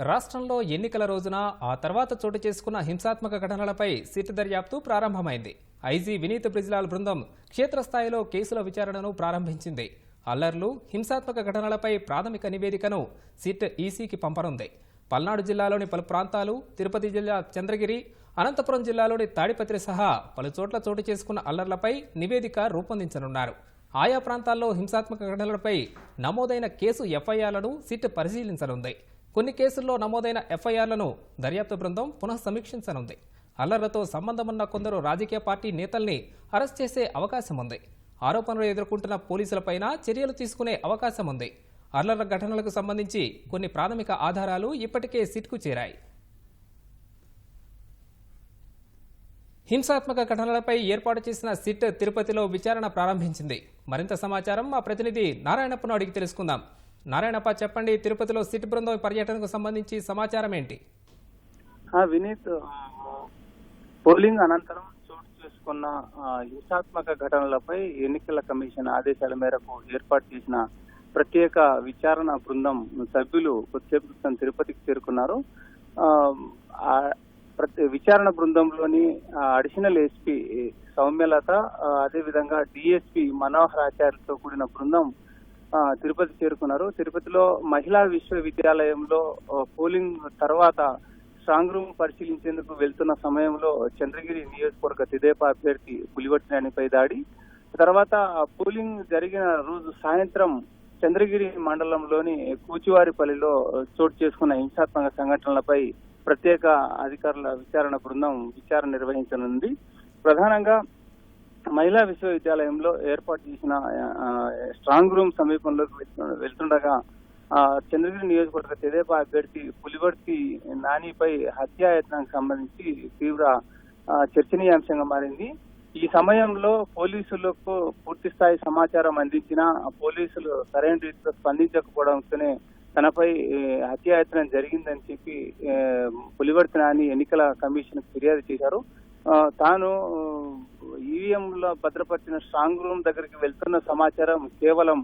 రాష్ట్రంలో ఎన్నికల రోజున ఆ తర్వాత చోటు చేసుకున్న హింసాత్మక ఘటనలపై సిట్ దర్యాప్తు ప్రారంభమైంది. ఐజీ వినీత్ బ్రిజ్లాల్ బృందం క్షేత్రస్థాయిలో కేసుల విచారణను ప్రారంభించింది. అల్లర్లు హింసాత్మక ఘటనలపై ప్రాథమిక నివేదికను సిట్ ఈసీకి పంపనుంది. పల్నాడు జిల్లాలోని పలు ప్రాంతాలు తిరుపతి జిల్లా చంద్రగిరి అనంతపురం జిల్లాలోని తాడిపత్రి సహా పలు చోట్ల చోటు చేసుకున్న అల్లర్లపై నివేదిక రూపొందించనున్నారు. ఆయా ప్రాంతాల్లో హింసాత్మక ఘటనలపై నమోదైన కేసు ఎఫ్ఐఆర్లను సిట్ పరిశీలించనుంది. కొన్ని కేసుల్లో నమోదైన ఎఫ్ఐఆర్లను దర్యాప్తు బృందం పునః సమీక్షించనుంది. అల్లర్లతో సంబంధమున్న కొందరు రాజకీయ పార్టీ నేతల్ని అరెస్ట్ చేసే అవకాశం ఉంది ఆరోపణలు ఎదుర్కొంటున్న పోలీసులపైన చర్యలు తీసుకునే అవకాశం ఉంది అల్లర్ల ఘటనలకు సంబంధించి కొన్ని ప్రాథమిక ఆధారాలు ఇప్పటికే సిట్కు చేరాయి. హింసాత్మక ఘటనలపై ఏర్పాటు చేసిన సిట్ తిరుపతిలో విచారణ ప్రారంభించింది. మరింత సమాచారం మా ప్రతినిధి నారాయణప్పను అడిగి తెలుసుకుందాం. నారాయణప్ప చెప్పండి తిరుపతిలో సిటీ బృందం పర్యటనకు సంబంధించి సమాచారం ఏంటి? వినీత్ పోలింగ్ అనంతరం చోటు చేసుకున్న హింసాత్మక ఘటనలపై ఎన్నికల కమిషన్ ఆదేశాల మేరకు ఏర్పాటు చేసిన ప్రత్యేక విచారణ బృందం సభ్యులు కొద్దిసేపు క్రితం తిరుపతికి చేరుకున్నారు. ప్రతి విచారణ బృందంలోని అడిషనల్ ఎస్పీ సౌమ్యలత అదేవిధంగా డిఎస్పీ మనోహర్ ఆచార్యతో కూడిన బృందం తిరుపతి చేరుకున్నారు. తిరుపతిలో మహిళా విశ్వవిద్యాలయంలో పోలింగ్ తర్వాత స్ట్రాంగ్ రూమ్ పరిశీలించేందుకు వెళ్తున్న సమయంలో చంద్రగిరి నియోజకవర్గ తెదేపా అభ్యర్థి పులివట్టినానిపై దాడి. తర్వాత పోలింగ్ జరిగిన రోజు సాయంత్రం చంద్రగిరి మండలంలోని కూచివారిపల్లిలో చోటు చేసుకున్న హింసాత్మక సంఘటనలపై ప్రత్యేక అధికారుల విచారణ బృందం విచారణ నిర్వహించనుంది. ప్రధానంగా మహిళా విశ్వవిద్యాలయంలో ఏర్పాటు చేసిన స్ట్రాంగ్ రూమ్ సమీపంలోకి వెళ్తు- వెళ్తుండగా చంద్రగిరి నియోజకవర్గ తెదేపా అభ్యర్థి పులివర్తి నానిపై హత్యాయత్నానికి సంబంధించి తీవ్ర చర్చనీయాంశంగా మారింది. ఈ సమయంలో పోలీసులకు పూర్తి స్థాయి సమాచారం అందించిన పోలీసులు సరైన రీతిలో స్పందించకపోవడంతోనే తనపై హత్యాయత్నం జరిగిందని చెప్పి పులివర్తి నాని ఎన్నికల కమిషన్ ఫిర్యాదు చేశారు. తాను ఈవీఎంలో భద్రపరిచిన స్ట్రాంగ్ రూమ్ దగ్గరికి వెళ్తున్న సమాచారం కేవలం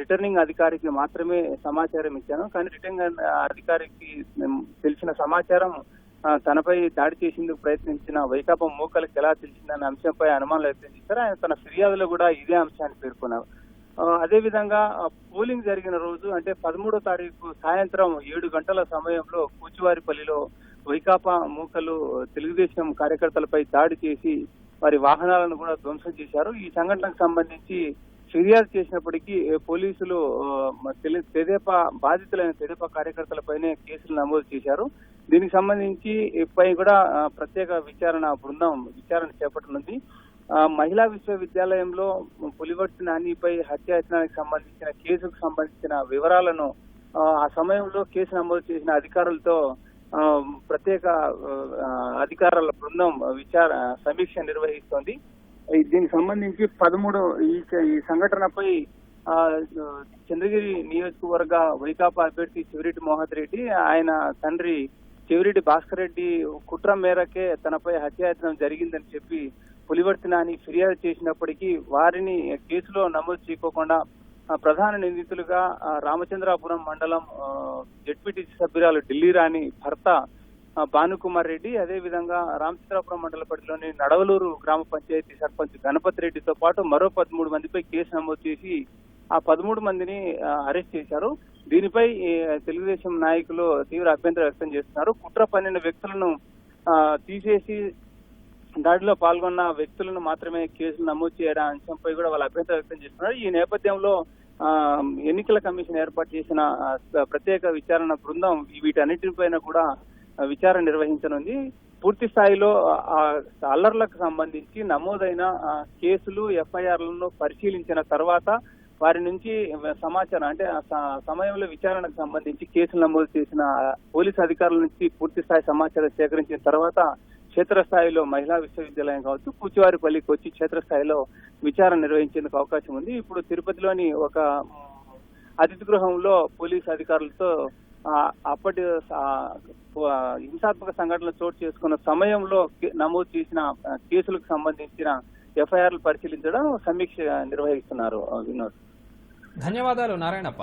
రిటర్నింగ్ అధికారికి మాత్రమే సమాచారం ఇచ్చాను. కానీ రిటర్నింగ్ అధికారికి తెలిసిన సమాచారం తనపై దాడి చేసేందుకు ప్రయత్నించిన వైకాపా మూకలకు ఎలా తెలిసిందనే అంశంపై అనుమానాలు వ్యక్తం చేశారు. ఆయన తన ఫిర్యాదులో కూడా ఇదే అంశాన్ని పేర్కొన్నారు. అదేవిధంగా పోలింగ్ జరిగిన రోజు అంటే పదమూడో తారీఖు సాయంత్రం ఏడు గంటల సమయంలో కూచివారిపల్లిలో వైకాపా మూకలు తెలుగుదేశం కార్యకర్తలపై దాడి చేసి వారి వాహనాలను కూడా ధ్వంసం చేశారు. ఈ సంఘటనకు సంబంధించి ఫిర్యాదు చేసినప్పటికీ పోలీసులు తెలి- తెదేపా బాధితులైన తెదేపా కార్యకర్తలపైనే కేసులు నమోదు చేశారు. దీనికి సంబంధించి పై కూడా ప్రత్యేక విచారణ బృందం విచారణ చేపట్టనుంది. మహిళా విశ్వవిద్యాలయంలో పులివర్తి నానిపై హత్యాయత్నానికి సంబంధించిన కేసుకు సంబంధించిన వివరాలను ఆ, సమయంలో కేసు నమోదు చేసిన అధికారులతో ప్రత్యేక అధికారుల బృందం విచార సమీక్ష నిర్వహిస్తోంది. దీనికి సంబంధించి పదమూడు ఈ సంఘటనపై చంద్రగిరి నియోజకవర్గ వైకాపా అభ్యర్థి చివరెడ్డి మోహన్ రెడ్డి ఆయన తండ్రి చివరెడ్డి భాస్కర్ రెడ్డి కుట్ర మేరకే తనపై హత్యాయత్నం జరిగిందని చెప్పి పులివర్తి నాని ఫిర్యాదు చేసినప్పటికీ వారిని కేసులో నమోదు చేయకోకుండా ప్రధాన నిందితులుగా రామచంద్రాపురం మండలం జడ్పీటీసీ సభ్యురాలు ఢిల్లీ రాణి భర్త భానుకుమార్ రెడ్డి అదే విధంగా రామచంద్రాపురం మండల పరిధిలోని నడవలూరు గ్రామ పంచాయతీ సర్పంచ్ గణపతి రెడ్డితో పాటు మరో పదమూడు మందిపై కేసు నమోదు చేసి ఆ పదమూడు మందిని అరెస్ట్ చేశారు. దీనిపై తెలుగుదేశం నాయకులు తీవ్ర అభ్యంతరం వ్యక్తం చేస్తున్నారు. కుట్ర పన్నెండు వ్యక్తులను తీసేసి దాడిలో పాల్గొన్న వ్యక్తులను మాత్రమే కేసులు నమోదు చేయడం అంశంపై కూడా వాళ్ళు అభ్యంతరం వ్యక్తం చేస్తున్నారు. ఈ నేపథ్యంలో ఎన్నికల కమిషన్ ఏర్పాటు చేసిన ప్రత్యేక విచారణ బృందం వీటన్నిటిపైన కూడా విచారణ నిర్వహించనుంది. పూర్తి స్థాయిలో ఆ అల్లర్లకు సంబంధించి నమోదైన కేసులు ఎఫ్ఐఆర్లను పరిశీలించిన తర్వాత వారి నుంచి సమాచారం అంటే ఆ సమయంలో విచారణకు సంబంధించి కేసులు నమోదు చేసిన పోలీసు అధికారుల నుంచి పూర్తి స్థాయి సమాచారం సేకరించిన తర్వాత క్షేత్రస్థాయిలో మహిళా విశ్వవిద్యాలయం కావచ్చు కూచివారిపల్లికి వచ్చి క్షేత్రస్థాయిలో విచారణ నిర్వహించేందుకు అవకాశం ఉంది. ఇప్పుడు తిరుపతిలోని ఒక అతిథి గృహంలో పోలీసు అధికారులతో అప్పటి హింసాత్మక సంఘటనలు చోటు చేసుకున్న సమయంలో నమోదు చేసిన కేసులకు సంబంధించిన ఎఫ్ఐఆర్లు పరిశీలించడం సమీక్ష నిర్వహిస్తున్నారు వినోద్. ధన్యవాదాలు నారాయణప్ప.